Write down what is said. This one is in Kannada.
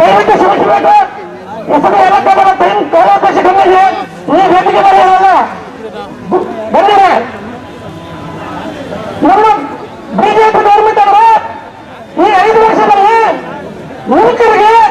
ದಯವಿಟ್ಟು ಶ್ರಮಿಸಬೇಕು ಹೆಸರು ಎಲ್ಲ ತಗೊಳ್ಳುತ್ತೆ ಶಿವಬೇಕು ನಮ್ಮ ಬಿಜೆಪಿ ಗೌರ್ಮೆಂಟ್ ಅವರ ಈ ಐದು ವರ್ಷದಲ್ಲಿ ಯುವಕರಿಗೆ